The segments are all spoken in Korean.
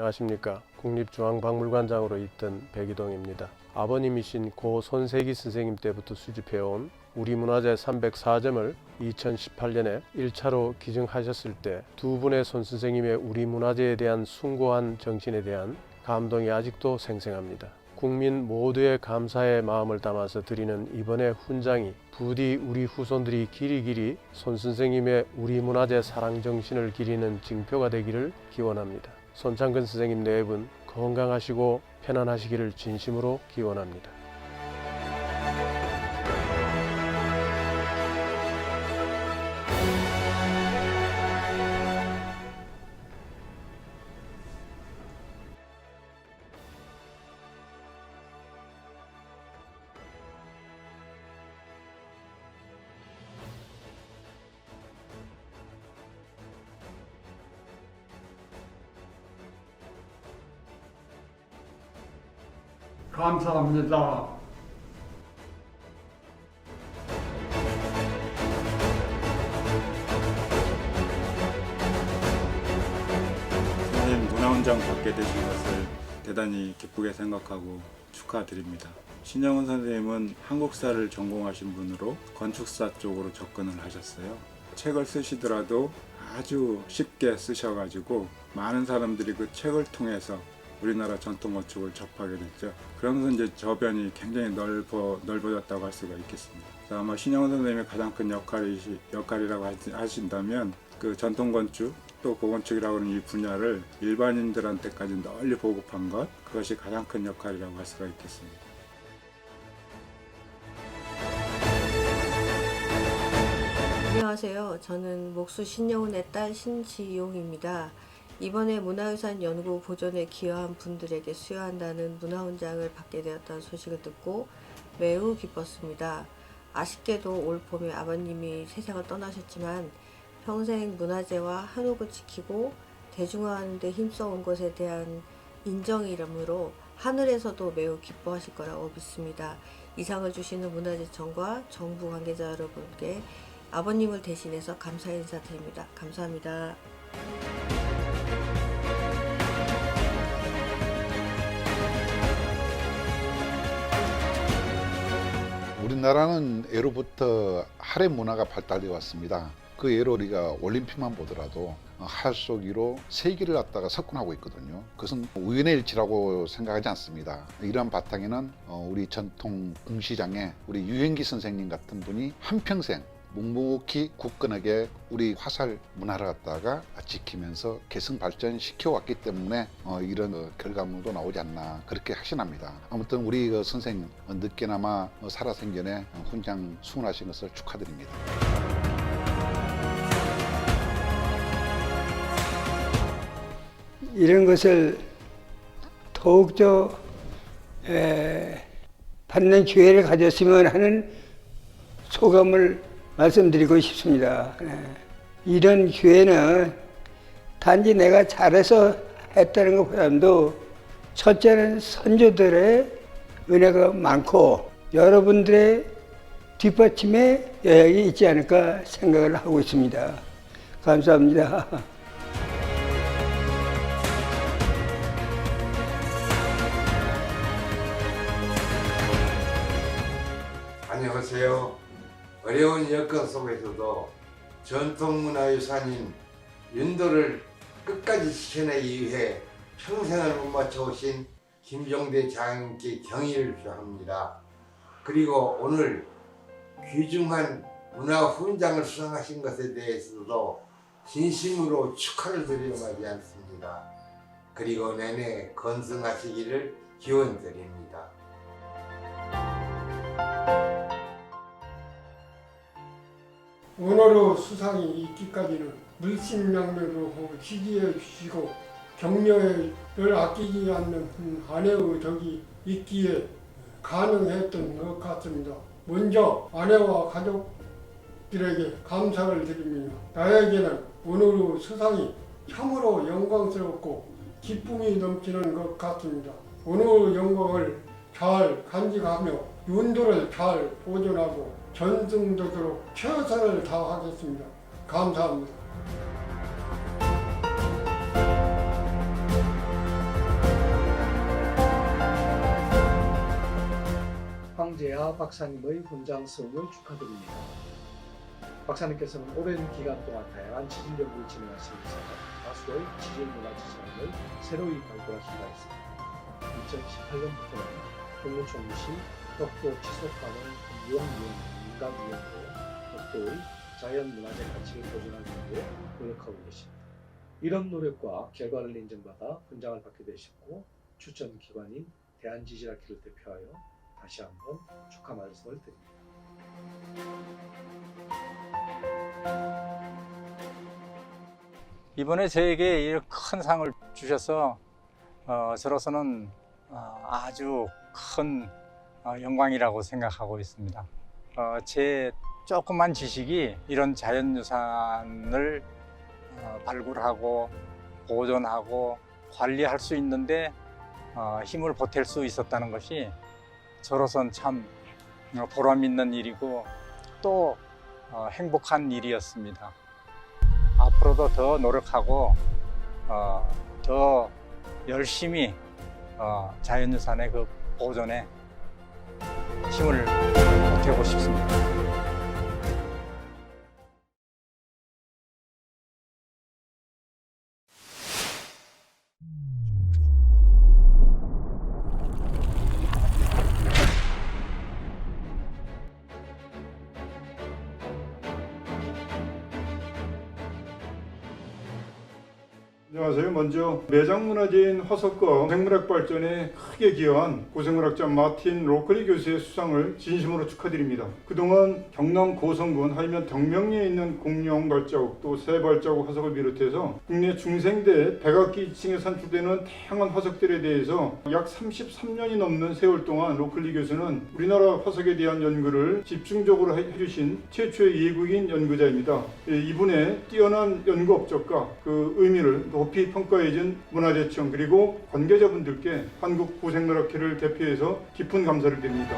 안녕하십니까. 국립중앙박물관장으로 있던 백이동입니다. 아버님이신 고 손세기 선생님 때부터 수집해온 우리 문화재 304점을 2018년에 1차로 기증하셨을 때 두 분의 손 선생님의 우리 문화재에 대한 숭고한 정신에 대한 감동이 아직도 생생합니다. 국민 모두의 감사의 마음을 담아서 드리는 이번의 훈장이 부디 우리 후손들이 길이 길이 손 선생님의 우리 문화재 사랑 정신을 기리는 징표가 되기를 기원합니다. 손창근 선생님 네 분 건강하시고 편안하시기를 진심으로 기원합니다. 감사합니다. 선생님 문화훈장 받게 되신 것을 대단히 기쁘게 생각하고 축하드립니다. 신영훈 선생님은 한국사를 전공하신 분으로 건축사 쪽으로 접근을 하셨어요. 책을 쓰시더라도 아주 쉽게 쓰셔가지고 많은 사람들이 그 책을 통해서 우리나라 전통 건축을 접하게 됐죠. 그러면서 이제 저변이 굉장히 넓어 넓어졌다고 할 수가 있겠습니다. 아마 신영훈 선생님의 가장 큰 역할이 역할이라고 하신다면 그 전통 건축 또 고건축이라고 하는 이 분야를 일반인들한테까지 널리 보급한 것 그것이 가장 큰 역할이라고 할 수가 있겠습니다. 안녕하세요. 저는 목수 신영훈의 딸 신지용입니다. 이번에 문화유산 연구 보존에 기여한 분들에게 수여한다는 문화훈장을 받게 되었다는 소식을 듣고 매우 기뻤습니다. 아쉽게도 올 봄에 아버님이 세상을 떠나셨지만 평생 문화재와 한옥을 지키고 대중화하는 데 힘써온 것에 대한 인정이름으로 하늘에서도 매우 기뻐하실 거라고 믿습니다. 이상을 주시는 문화재청과 정부 관계자 여러분께 아버님을 대신해서 감사 인사드립니다. 감사합니다. 우리나라는 예로부터 할의 문화가 발달되어 왔습니다. 그 예로 우리가 올림픽만 보더라도 할 쏘기로 세기를 갖다가 석권하고 있거든요. 그것은 우연의 일치라고 생각하지 않습니다. 이러한 바탕에는 어, 우리 전통 궁시장에 우리 유행기 선생님 같은 분이 한평생 묵묵히 굳건하게 우리 화살 문화를 갖다가 지키면서 계승 발전시켜 왔기 때문에 어, 이런 어, 결과물도 나오지 않나 그렇게 확신합니다. 아무튼 우리 그 선생 어, 늦게나마 어, 살아생전에 어, 훈장 수훈하신 것을 축하드립니다. 이런 것을 더욱더 에, 받는 기회를 가졌으면 하는 소감을 말씀드리고 싶습니다. 예. 이런 기회는 단지 내가 잘해서 했다는 것보다도 첫째는 선조들의 은혜가 많고 여러분들의 뒷받침에 여약이 있지 않을까 생각을 하고 있습니다. 감사합니다. 안녕하세요. 어려운 여건 속에서도 전통문화유산인 윤도를 끝까지 지켜내기 위해 평생을 못 맞춰오신 김종대 장님께 경의를 표합니다. 그리고 오늘 귀중한 문화 훈장을 수상하신 것에 대해서도 진심으로 축하를 드리려 하지 않습니다. 그리고 내내 건승하시기를 기원 드립니다. 원어로 수상이 있기까지는 물심양면으로 지지해 주시고 격려를 아끼지 않는 아내의 덕이 있기에 가능했던 것 같습니다. 먼저 아내와 가족들에게 감사를 드립니다. 나에게는 오늘의 수상이 참으로 영광스럽고 기쁨이 넘치는 것 같습니다. 오늘 영광을 잘 간직하며 윤도를 잘 보존하고 전승적으로 최선을 다하겠습니다. 감사합니다. 황재하 박사님의 훈장성을 축하드립니다. 박사님께서는 오랜 기간 동안 다양한 지진 연구를 진행하시면서 다수의 지진 문화 지식을 새로이 발굴하시기가 있습니다. 2018년부터는 동무총무시 덕도 지속하는 유형위원회 민간위원으로 덕도의 자연문화재 가치를 보존하기 위해 노력하고 계십니다. 이런 노력과 결과를 인정받아 훈장을 받게 되셨고 추천 기관인 대한지질학회를 대표하여 다시 한번 축하 말씀을 드립니다. 이번에 저에게 이큰 상을 주셔서 어, 저로서는 어, 아주 큰 어, 영광이라고 생각하고 있습니다. 어, 제 조그만 지식이 이런 자연유산을 어, 발굴하고 보존하고 관리할 수 있는데 어, 힘을 보탤 수 있었다는 것이 저로선 참 어, 보람 있는 일이고 또 어, 행복한 일이었습니다. 앞으로도 더 노력하고 어, 더 열심히 어, 자연유산의 그 보존에 힘을 보태고 싶습니다. 안녕하세요. 먼저 매장 문화재인 화석과 생물학 발전에 크게 기여한 고생물학자 마틴 로클리 교수의 수상을 진심으로 축하드립니다. 그동안 경남 고성군 하이면 덕명리에 있는 공룡 발자국 또 새 발자국 화석을 비롯해서 국내 중생대 백악기 2층에 산출되는 다양한 화석들에 대해서 약 33년이 넘는 세월 동안 로클리 교수는 우리나라 화석에 대한 연구를 집중적으로 해- 해주신 최초의 외국인 연구자입니다. 예, 이분의 뛰어난 연구 업적과 그 의미를 높이 평가해준 문화재청 그리고 관계자분들께 한국 고생물학회를 대표해서 깊은 감사를 드립니다.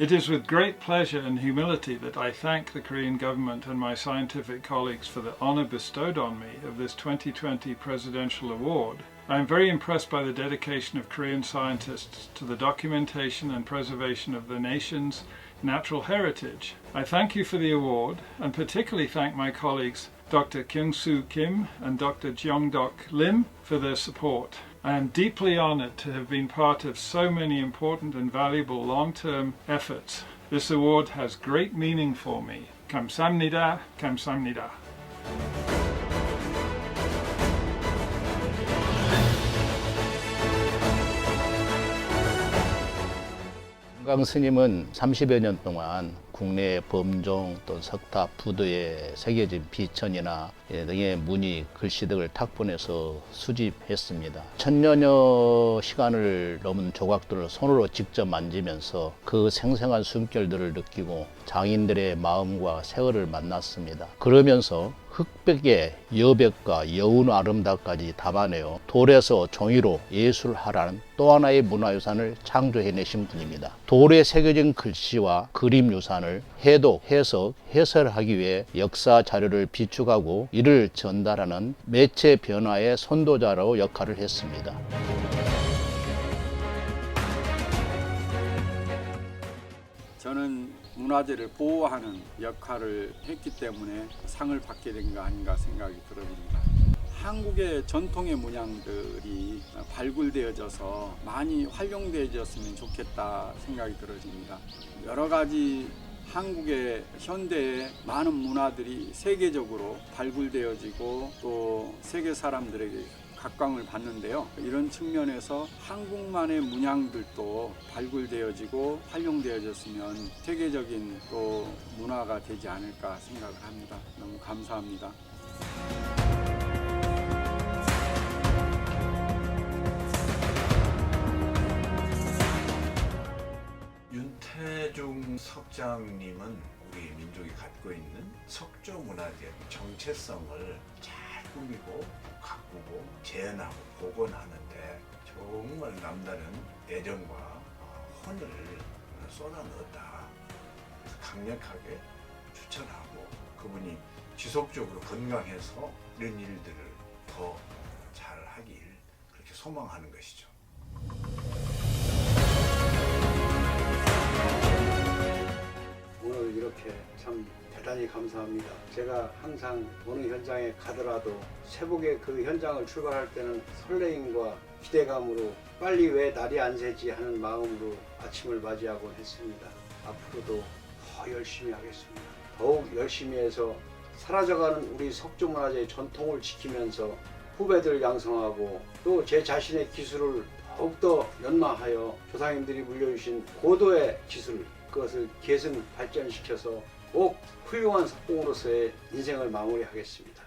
It is with great pleasure and humility that I thank the Korean government and my scientific colleagues for the honor bestowed on me of this 2020 Presidential Award. I am very impressed by the dedication of Korean scientists to the documentation and preservation of the nation's natural heritage. I thank you for the award and particularly thank my colleagues Dr. Kyung Soo Kim and Dr. Jeong Dok Lim for their support. I am deeply honored to have been part of so many important and valuable long term efforts. This award has great meaning for me. 감사 건강 스님은 30여 년 동안 국내 범종 또 석탑 부두에 새겨진 비천이나 예, 등의 무늬 글씨 등을 탁본해서 수집했습니다. 천년여 시간을 넘은 조각들을 손으로 직접 만지면서 그 생생한 숨결들을 느끼고 장인들의 마음과 세월을 만났습니다. 그러면서 흑백의 여백과 여운 아름다까지 담아내어 돌에서 종이로 예술하라는 또 하나의 문화유산을 창조해내신 분입니다. 돌에 새겨진 글씨와 그림 유산을 해독, 해석, 해설하기 위해 역사 자료를 비축하고 이를 전달하는 매체 변화의 선도자로 역할을 했습니다. 저는 문화재를 보호하는 역할을 했기 때문에 상을 받게 된 거 아닌가 생각이 들어집니다. 한국의 전통의 문양들이 발굴되어져서 많이 활용되어졌으면 좋겠다 생각이 들어집니다. 여러 가지 한국의 현대의 많은 문화들이 세계적으로 발굴되어지고 또 세계 사람들에게 각광을 받는데요. 이런 측면에서 한국만의 문양들도 발굴되어지고 활용되어졌으면 세계적인 또 문화가 되지 않을까 생각을 합니다. 너무 감사합니다. 윤태중 석장님은 우리 민족이 갖고 있는 석조 문화재 정체성을 잘 꾸미고 가꾸고 재현하고 복원하는데 정말 남다른 애정과 어, 혼을 쏟아넣었다. 강력하게 추천하고 그분이 지속적으로 건강해서 이런 일들을 더 잘하길 그렇게 소망하는 것이죠. 이렇게 참 대단히 감사합니다. 제가 항상 어느 현장에 가더라도 새벽에 그 현장을 출발할 때는 설레임과 기대감으로 빨리 왜 날이 안 새지 하는 마음으로 아침을 맞이하곤 했습니다. 앞으로도 더 열심히 하겠습니다. 더욱 열심히 해서 사라져가는 우리 석조문화재의 전통을 지키면서 후배들 양성하고 또 제 자신의 기술을 더욱더 연마하여 조상님들이 물려주신 고도의 기술 그것을 계승 발전시켜서 꼭 훌륭한 석공으로서의 인생을 마무리하겠습니다.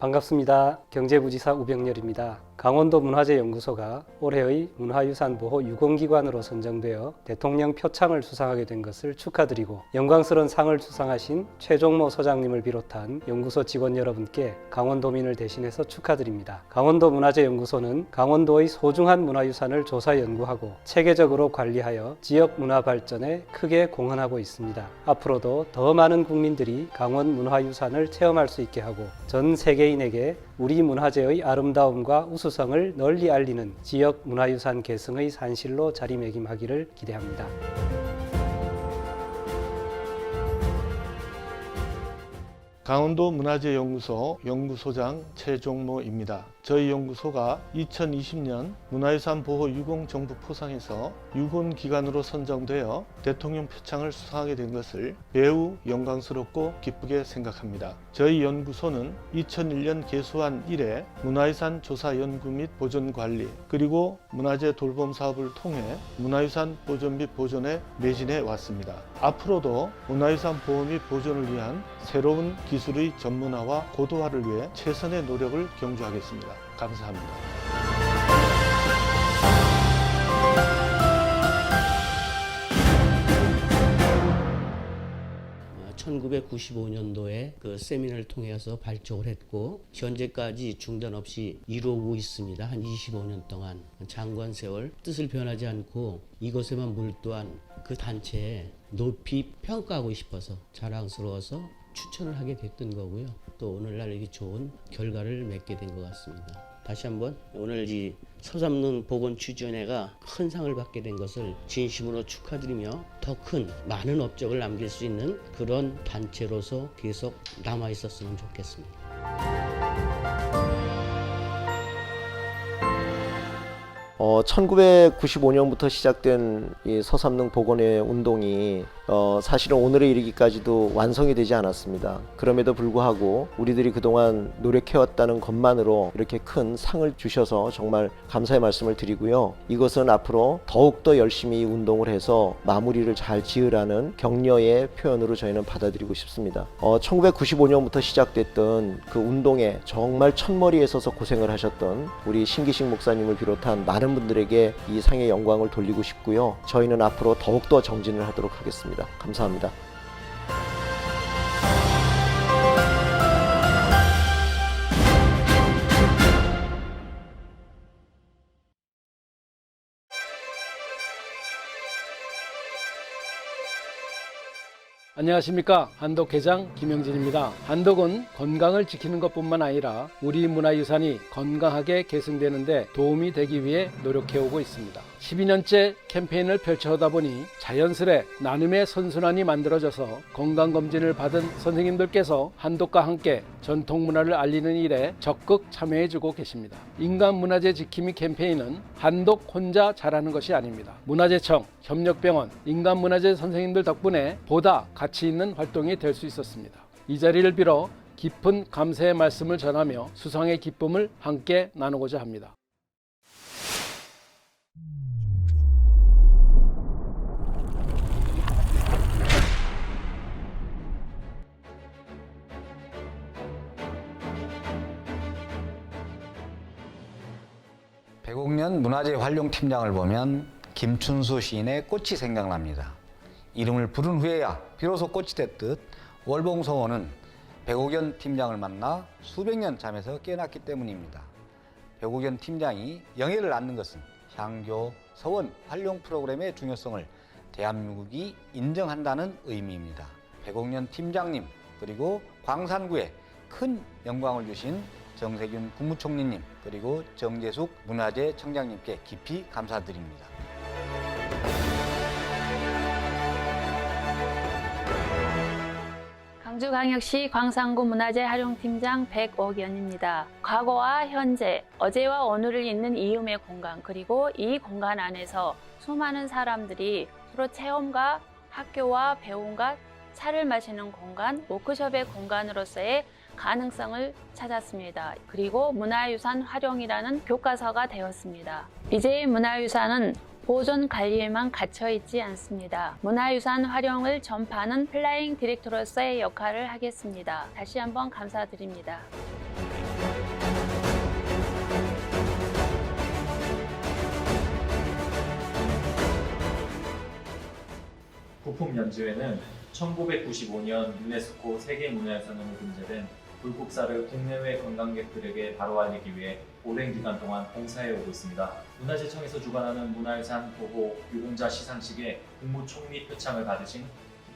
반갑습니다. 경제부지사 우병렬입니다. 강원도 문화재연구소가 올해의 문화유산 보호 유공기관으로 선정되어 대통령 표창을 수상하게 된 것을 축하드리고 영광스러운 상을 수상하신 최종모 소장님을 비롯한 연구소 직원 여러분께 강원도민을 대신해서 축하드립니다. 강원도 문화재연구소는 강원도의 소중한 문화유산을 조사 연구하고 체계적으로 관리하여 지역 문화 발전에 크게 공헌하고 있습니다. 앞으로도 더 많은 국민들이 강원 문화유산을 체험할 수 있게 하고 전 세계인에게 우리 문화재의 아름다움과 우수성을 널리 알리는 지역 문화유산 계승의 산실로 자리매김하기를 기대합니다. 강원도 문화재연구소 연구소장 최종모입니다. 저희 연구소가 2020년 문화유산 보호 유공 정부 포상에서 유공 기관으로 선정되어 대통령 표창을 수상하게 된 것을 매우 영광스럽고 기쁘게 생각합니다. 저희 연구소는 2001년 개소한 이래 문화유산 조사 연구 및 보존 관리 그리고 문화재 돌봄 사업을 통해 문화유산 보존 및 보존에 매진해 왔습니다. 앞으로도 문화유산 보호 및 보존을 위한 새로운 기 술의 전문화와 고도화를 위해 최선의 노력을 경주하겠습니다. 감사합니다. 1995년도에 그 세미나를 통해서 발족을 했고 현재까지 중단 없이 이루어오고 있습니다. 한 25년 동안 장관 세월 뜻을 변하지 않고 이것에만 몰두한 그 단체에 높이 평가하고 싶어서 자랑스러워서 추천을 하게 됐던 거고요. 또 오늘날 이렇게 좋은 결과를 맺게 된 것 같습니다. 다시 한번 오늘 이 서삼릉 보건 추진회가 큰 상을 받게 된 것을 진심으로 축하드리며 더 큰 많은 업적을 남길 수 있는 그런 단체로서 계속 남아 있었으면 좋겠습니다. 어, 1995년부터 시작된 이 서삼릉 복원의 운동이 어, 사실은 오늘에 이르기까지도 완성이 되지 않았습니다. 그럼에도 불구하고 우리들이 그동안 노력해왔다는 것만으로 이렇게 큰 상을 주셔서 정말 감사의 말씀을 드리고요. 이것은 앞으로 더욱더 열심히 운동을 해서 마무리를 잘 지으라는 격려의 표현으로 저희는 받아들이고 싶습니다. 어, 1995년부터 시작됐던 그 운동에 정말 첫머리에 서서 고생을 하셨던 우리 신기식 목사님을 비롯한 많은 분들에게 이 상의 영광을 돌리고 싶고요. 저희는 앞으로 더욱더 정진을 하도록 하겠습니다. 감사합니다. 안녕하십니까 한독 회장 김영진입니다. 한독은 건강을 지키는 것뿐만 아니라 우리 문화유산이 건강하게 계승되는데 도움이 되기 위해 노력해오고 있습니다. 12년째 캠페인을 펼쳐오다 보니 자연스레 나눔의 선순환이 만들어져서 건강검진을 받은 선생님들께서 한독과 함께 전통문화를 알리는 일에 적극 참여해주고 계십니다. 인간 문화재 지킴이 캠페인은 한독 혼자 잘하는 것이 아닙니다. 문화재청, 협력병원, 인간 문화재 선생님들 덕분에 보다 가치 있는 활동이 될 수 있었습니다. 이 자리를 빌어 깊은 감사의 말씀을 전하며 수상의 기쁨을 함께 나누고자 합니다. 백옥년 문화재 활용 팀장을 보면 김춘수 시인의 꽃이 생각납니다. 이름을 부른 후에야 비로소 꽃이 됐듯 월봉서원은 백옥연 팀장을 만나 수백 년 잠에서 깨어났기 때문입니다. 백옥연 팀장이 영예를 낳는 것은 향교, 서원 활용 프로그램의 중요성을 대한민국이 인정한다는 의미입니다. 백옥년 팀장님 그리고 광산구에 큰 영광을 주신 정세균 국무총리님 그리고 정재숙 문화재 청장님께 깊이 감사드립니다. 광주광역시 광산구 문화재 활용팀장 백옥연입니다. 과거와 현재, 어제와 오늘을 잇는 이음의 공간, 그리고 이 공간 안에서 수많은 사람들이 서로 체험과 학교와 배움과 차를 마시는 공간, 워크숍의 공간으로서의 가능성을 찾았습니다. 그리고 문화유산 활용이라는 교과서가 되었습니다. 이제의 문화유산은 보존 관리에만 갇혀 있지 않습니다. 문화유산 활용을 전파하는 플라잉 디렉터로서의 역할을 하겠습니다. 다시 한번 감사드립니다. 부품 연주회는 1995년 유네스코 세계문화유산으로 등재된 불국사를 국내외 관광객들에게 바로 알리기 위해 오랜 기간 동안 봉사해 오고 있습니다. 문화재청에서 주관하는 문화유산 보호 유공자 시상식에 국무총리 표창을 받으신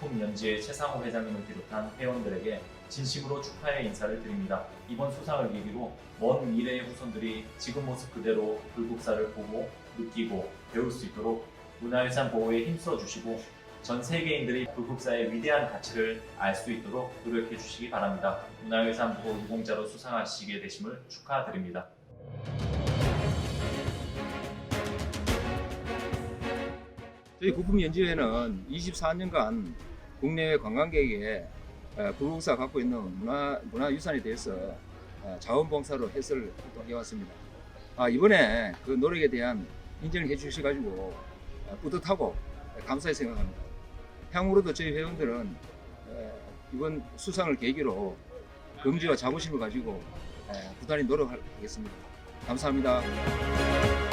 부품 연주회 최상호 회장님을 비롯한 회원들에게 진심으로 축하의 인사를 드립니다. 이번 수상을 계기로 먼 미래의 후손들이 지금 모습 그대로 불국사를 보고 느끼고 배울 수 있도록 문화유산 보호에 힘써 주시고 전 세계인들이 불국사의 위대한 가치를 알 수 있도록 노력해 주시기 바랍니다. 문화유산 보호 유공자로 수상하시게 되심을 축하드립니다. 저희 부품연주회는 24년간 국내외 관광객에게 어, 불국사 갖고 있는 문화, 문화유산에 대해서 어, 자원봉사로 해설 활동해왔습니다. 아, 이번에 그 노력에 대한 인정을 해주셔가지고 어, 뿌듯하고 감사히 생각합니다. 향후로도 저희 회원들은 어, 이번 수상을 계기로 긍지와 자부심을 가지고 어, 부단히 노력하겠습니다. 감사합니다.